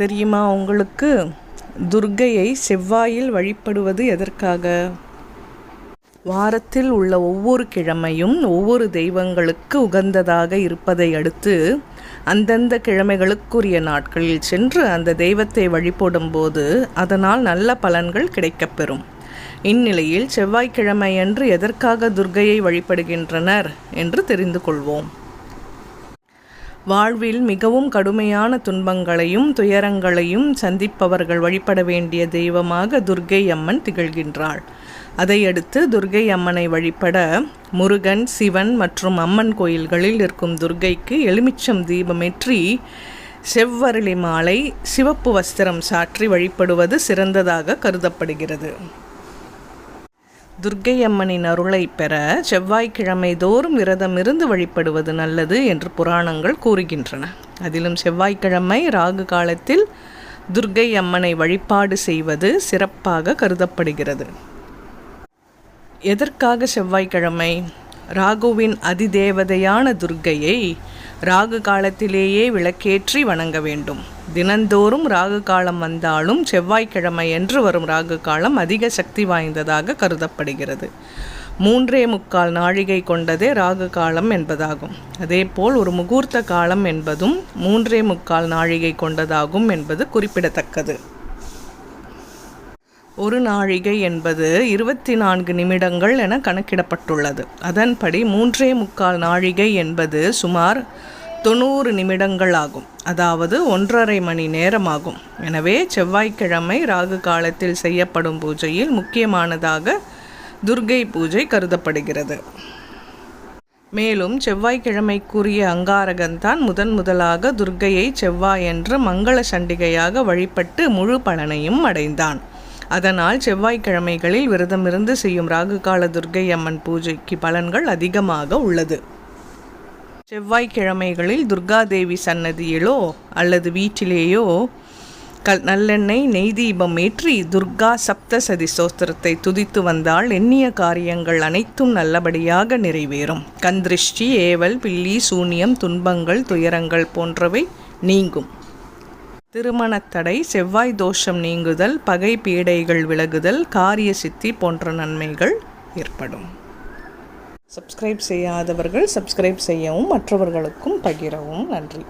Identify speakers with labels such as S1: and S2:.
S1: தெரியுமா உங்களுக்கு? துர்க்கையை செவ்வாயில் வழிபடுவது எதற்காக? வாரத்தில் உள்ள ஒவ்வொரு கிழமையும் ஒவ்வொரு தெய்வங்களுக்கு உகந்ததாக இருப்பதை அடுத்து அந்தந்த கிழமைகளுக்குரிய நாட்களில் சென்று அந்த தெய்வத்தை வழிபடும் போது அதனால் நல்ல பலன்கள் கிடைக்கப்பெறும். இந்நிலையில் செவ்வாய்க்கிழமையன்று எதற்காக துர்கையை வழிபடுகின்றனர் என்று தெரிந்து கொள்வோம். வாழ்வில் மிகவும் கடுமையான துன்பங்களையும் துயரங்களையும் சந்திப்பவர்கள் வழிபட வேண்டிய தெய்வமாக துர்கை அம்மன் திகழ்கின்றாள். அதையடுத்து துர்கை அம்மனை வழிபட முருகன் சிவன் மற்றும் அம்மன் கோயில்களில் இருக்கும் துர்க்கைக்கு எலுமிச்சம் தீபமேற்றி செவ்வரளி மாலை சிவப்பு வஸ்திரம் சாற்றி வழிபடுவது சிறந்ததாக கருதப்படுகிறது. துர்க்கை அம்மனின் அருளை பெற செவ்வாய்க்கிழமை தோறும் விரதமிருந்து வழிபடுவது நல்லது என்று புராணங்கள் கூறுகின்றன. அதிலும் செவ்வாய்க்கிழமை ராகு காலத்தில் துர்க்கை அம்மனை வழிபாடு செய்வது சிறப்பாக கருதப்படுகிறது. எதற்காக செவ்வாய்க்கிழமை? ராகுவின் அதிதேவதையான துர்க்கையை ராகு காலத்திலேயே விளக்கேற்றி வணங்க வேண்டும். தினந்தோறும் ராகு காலம் வந்தாலும் செவ்வாய்க்கிழமை என்று வரும் ராகு காலம் அதிக சக்தி வாய்ந்ததாக கருதப்படுகிறது. மூன்றே முக்கால் நாழிகை கொண்டதே ராகு காலம் என்பதாகும். அதேபோல் ஒரு முகூர்த்த காலம் என்பதும் மூன்றே முக்கால் நாழிகை கொண்டதாகும் என்பது குறிப்பிடத்தக்கது. ஒரு நாழிகை என்பது இருபத்தி நான்கு நிமிடங்கள் என கணக்கிடப்பட்டுள்ளது. அதன்படி மூன்றே முக்கால் நாழிகை என்பது சுமார் தொண்ணூறு நிமிடங்கள் ஆகும். அதாவது ஒன்றரை மணி நேரமாகும். எனவே செவ்வாய்க்கிழமை ராகு காலத்தில் செய்யப்படும் பூஜையில் முக்கியமானதாக துர்கை பூஜை கருதப்படுகிறது. மேலும் செவ்வாய்க்கிழமைக்குரிய அங்காரகன்தான் முதன் முதலாக துர்கையை செவ்வாயன்று மங்கள சண்டிகையாக வழிபட்டு முழு பலனையும் அடைந்தான். அதனால் செவ்வாய்க்கிழமைகளில் விரதமிருந்து செய்யும் ராகுகால துர்கை அம்மன் பூஜைக்கு பலன்கள் அதிகமாக உள்ளது. செவ்வாய்க்கிழமைகளில் துர்காதேவி சன்னதியிலோ அல்லது வீட்டிலேயோ கல் நல்லெண்ணெய் நெய் தீபம் ஏற்றி துர்கா சப்தசதி சோஸ்திரத்தை துதித்து வந்தால் எண்ணிய காரியங்கள் அனைத்தும் நல்லபடியாக நிறைவேறும். கந்திருஷ்டி ஏவல் பில்லி சூனியம் துன்பங்கள் துயரங்கள் போன்றவை நீங்கும். திருமணத்தடை செவ்வாய் தோஷம் நீங்குதல் பகை பீடைகள் விலகுதல் காரிய சித்தி போன்ற நன்மைகள் ஏற்படும். சப்ஸ்கிரைப் செய்யாதவர்கள் சப்ஸ்கிரைப் செய்யவும் மற்றவர்களுக்கும் பகிரவும். நன்றி.